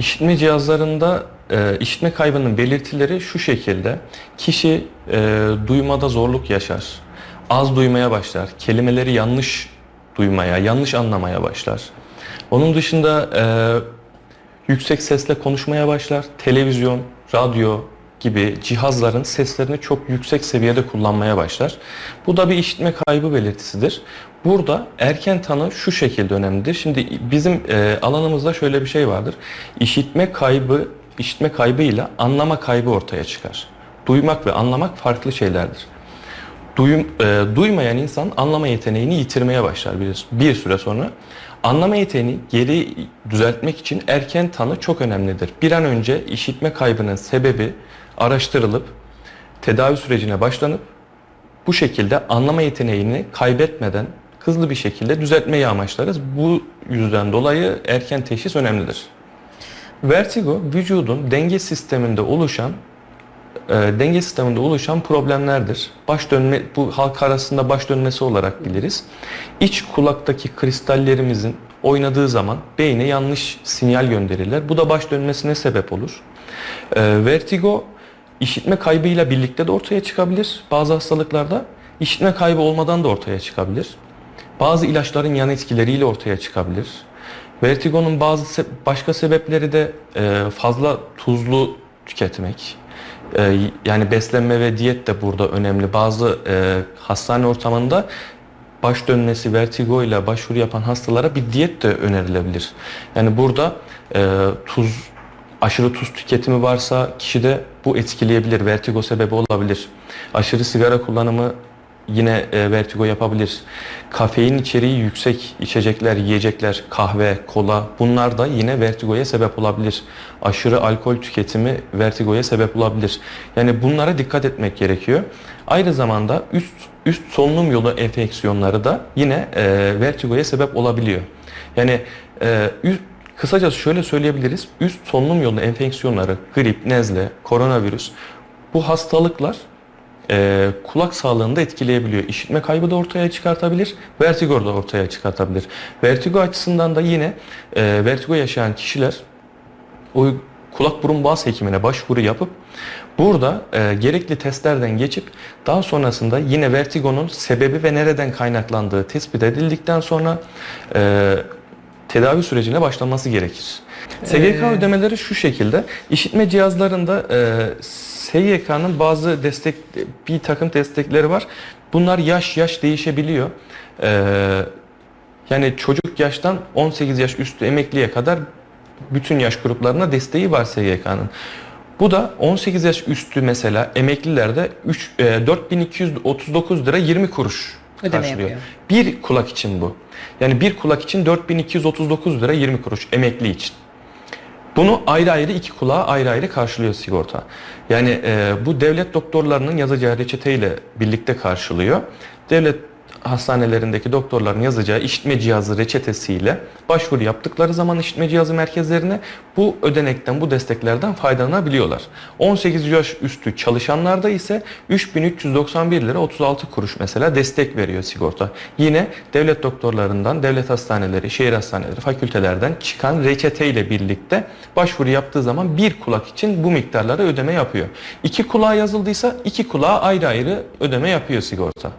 İşitme cihazlarında e, işitme kaybının belirtileri şu şekilde. Kişi e, duymada zorluk yaşar. Az duymaya başlar. Kelimeleri yanlış duymaya, yanlış anlamaya başlar. Onun dışında e, yüksek sesle konuşmaya başlar. Televizyon, radyo gibi cihazların seslerini çok yüksek seviyede kullanmaya başlar. Bu da bir işitme kaybı belirtisidir. Burada erken tanı şu şekilde önemlidir. Şimdi bizim e, alanımızda şöyle bir şey vardır. İşitme kaybı, işitme kaybı ile anlama kaybı ortaya çıkar. Duymak ve anlamak farklı şeylerdir. Duyum, e, duymayan insan anlama yeteneğini yitirmeye başlar bir, bir süre sonra. Anlama yeteneğini geri düzeltmek için erken tanı çok önemlidir. Bir an önce işitme kaybının sebebi araştırılıp tedavi sürecine başlanıp bu şekilde anlama yeteneğini kaybetmeden hızlı bir şekilde düzeltmeyi amaçlarız. Bu yüzden dolayı erken teşhis önemlidir. Vertigo vücudun denge sisteminde oluşan e, denge sisteminde oluşan problemlerdir. Baş dönme bu halk arasında baş dönmesi olarak biliriz. İç kulaktaki kristallerimizin oynadığı zaman beyne yanlış sinyal gönderirler. Bu da baş dönmesine sebep olur. E, vertigo işitme kaybıyla birlikte de ortaya çıkabilir. Bazı hastalıklarda işitme kaybı olmadan da ortaya çıkabilir. Bazı ilaçların yan etkileriyle ortaya çıkabilir. Vertigonun bazı başka sebepleri de e, fazla tuzlu tüketmek. E, yani beslenme ve diyet de burada önemli. Bazı e, hastane ortamında baş dönmesi, vertigo ile başvuru yapan hastalara bir diyet de önerilebilir. Yani burada tuz, aşırı tuz tüketimi varsa kişide bu etkileyebilir, vertigo sebebi olabilir. Aşırı sigara kullanımı yine e, vertigo yapabilir. Kafein içeriği yüksek içecekler, yiyecekler, kahve, kola bunlar da yine vertigoya sebep olabilir. Aşırı alkol tüketimi vertigoya sebep olabilir. Yani bunlara dikkat etmek gerekiyor. Aynı zamanda üst üst solunum yolu enfeksiyonları da yine e, vertigoya sebep olabiliyor. Yani e, üst, kısacası şöyle söyleyebiliriz. Üst solunum yolu enfeksiyonları, grip, nezle, koronavirüs bu hastalıklar e, kulak sağlığını da etkileyebiliyor. İşitme kaybı da ortaya çıkartabilir, vertigo da ortaya çıkartabilir. Vertigo açısından da yine e, vertigo yaşayan kişiler o kulak burun boğaz hekimine başvuru yapıp burada e, gerekli testlerden geçip daha sonrasında yine vertigonun sebebi ve nereden kaynaklandığı tespit edildikten sonra e, tedavi sürecine başlaması gerekir. SGK Ee, ödemeleri şu şekilde. İşitme cihazlarında e, SGK'nın bazı destek bir takım destekleri var. Bunlar yaş yaş değişebiliyor. E, yani çocuk yaştan 18 yaş üstü emekliye kadar bütün yaş gruplarına desteği var SGK'nın. Bu da 18 yaş üstü mesela emeklilerde 3, e, 4239 lira 20 kuruş Ödeme karşılıyor. yapıyor. Bir kulak için bu. Yani bir kulak için 4239 lira 20 kuruş emekli için. Bunu ayrı ayrı iki kulağa ayrı ayrı karşılıyor sigorta. Yani e, bu devlet doktorlarının yazacağı reçeteyle birlikte karşılıyor. Devlet hastanelerindeki doktorların yazacağı işitme cihazı reçetesiyle başvuru yaptıkları zaman işitme cihazı merkezlerine bu ödenekten, bu desteklerden faydalanabiliyorlar. 18 yaş üstü çalışanlarda ise 3391 lira 36 kuruş mesela destek veriyor sigorta. Yine devlet doktorlarından, devlet hastaneleri, şehir hastaneleri, fakültelerden çıkan reçeteyle birlikte başvuru yaptığı zaman bir kulak için bu miktarlara ödeme yapıyor. İki kulağa yazıldıysa iki kulağa ayrı ayrı ödeme yapıyor sigorta.